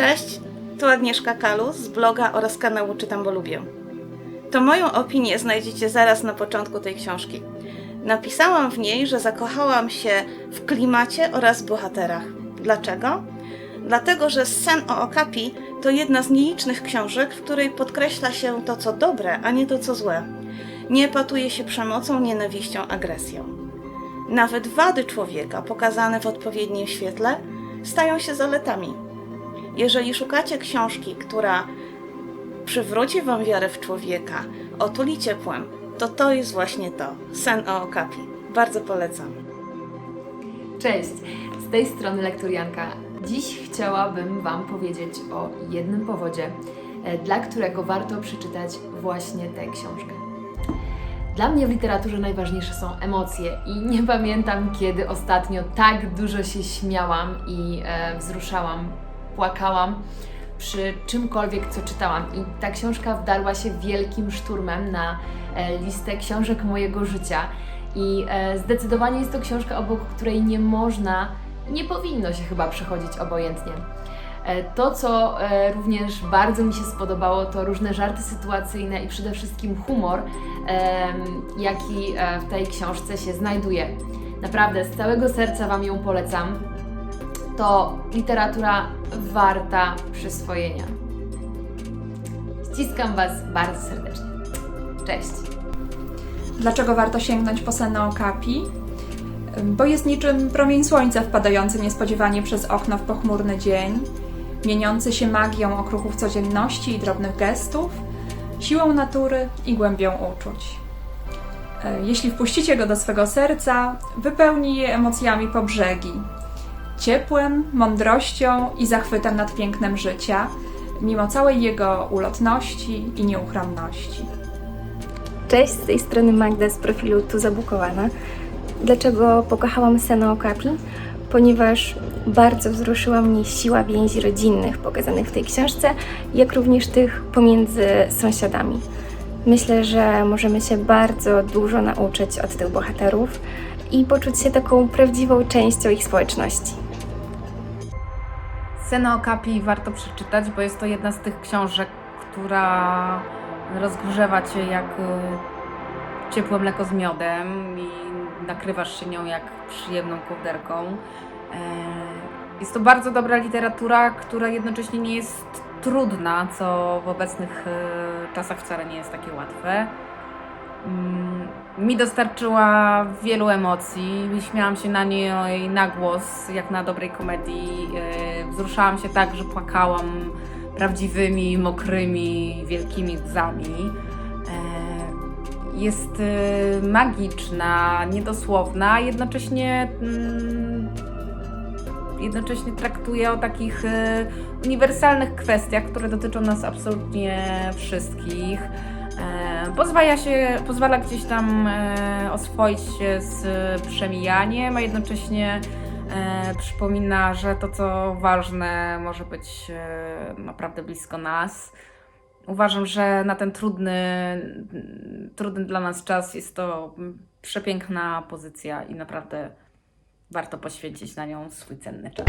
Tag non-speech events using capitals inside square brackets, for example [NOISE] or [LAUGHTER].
Cześć, tu Agnieszka Kalus z bloga oraz kanału Czytam, bo lubię. To moją opinię znajdziecie zaraz na początku tej książki. Napisałam w niej, że zakochałam się w klimacie oraz bohaterach. Dlaczego? Dlatego, że Sen o Okapi to jedna z nielicznych książek, w której podkreśla się to, co dobre, a nie to, co złe. Nie epatuje się przemocą, nienawiścią, agresją. Nawet wady człowieka, pokazane w odpowiednim świetle, stają się zaletami. Jeżeli szukacie książki, która przywróci Wam wiarę w człowieka, otuli ciepłem, to to jest właśnie to. Sen o Okapi. Bardzo polecam. Cześć, z tej strony Lekturianka. Dziś chciałabym Wam powiedzieć o jednym powodzie, e, dla którego warto przeczytać właśnie tę książkę. Dla mnie w literaturze najważniejsze są emocje i [LAUGHS] nie pamiętam, kiedy ostatnio tak dużo się śmiałam i e, wzruszałam, płakałam przy czymkolwiek, co czytałam. I ta książka wdarła się wielkim szturmem na e, listę książek mojego życia. I e, zdecydowanie jest to książka, obok której nie można, nie powinno się chyba przechodzić obojętnie. E, To, co również bardzo mi się spodobało, to różne żarty sytuacyjne i przede wszystkim humor, jaki w tej książce się znajduje. Naprawdę, z całego serca Wam ją polecam. To literatura warta przyswojenia. Ściskam Was bardzo serdecznie. Cześć! Dlaczego warto sięgnąć po sen Okapi? Bo jest niczym promień słońca wpadający niespodziewanie przez okno w pochmurny dzień, mieniący się magią okruchów codzienności i drobnych gestów, siłą natury i głębią uczuć. E, Jeśli wpuścicie go do swego serca, wypełni je emocjami po brzegi, ciepłem, mądrością i zachwytem nad pięknem życia, mimo całej jego ulotności i nieuchronności. Cześć, z tej strony Magda z profilu Tu Zabukowana. Dlaczego pokochałam Seno Okapi? Ponieważ bardzo wzruszyła mnie siła więzi rodzinnych pokazanych w tej książce, jak również tych pomiędzy sąsiadami. Myślę, że możemy się bardzo dużo nauczyć od tych bohaterów i poczuć się taką prawdziwą częścią ich społeczności. Scenę o Kapi warto przeczytać, bo jest to jedna z tych książek, która rozgrzewa cię jak y, ciepłe mleko z miodem i nakrywasz się nią jak przyjemną kołderką. E, Jest to bardzo dobra literatura, która jednocześnie nie jest trudna, co w obecnych y, czasach wcale nie jest takie łatwe. Mm, Mi dostarczyła wielu emocji. Śmiałam się na niej na głos, jak na dobrej komedii. Yy, Wzruszałam się tak, że płakałam prawdziwymi, mokrymi, wielkimi łzami. Yy, Jest yy, magiczna, niedosłowna, a jednocześnie mm, jednocześnie traktuje o takich e, uniwersalnych kwestiach, które dotyczą nas absolutnie wszystkich. E, Pozwala, się, pozwala gdzieś tam e, oswoić się z przemijaniem, a jednocześnie e, przypomina, że to, co ważne, może być e, naprawdę blisko nas. Uważam, że na ten trudny, trudny dla nas czas jest to przepiękna pozycja i naprawdę warto poświęcić na nią swój cenny czas.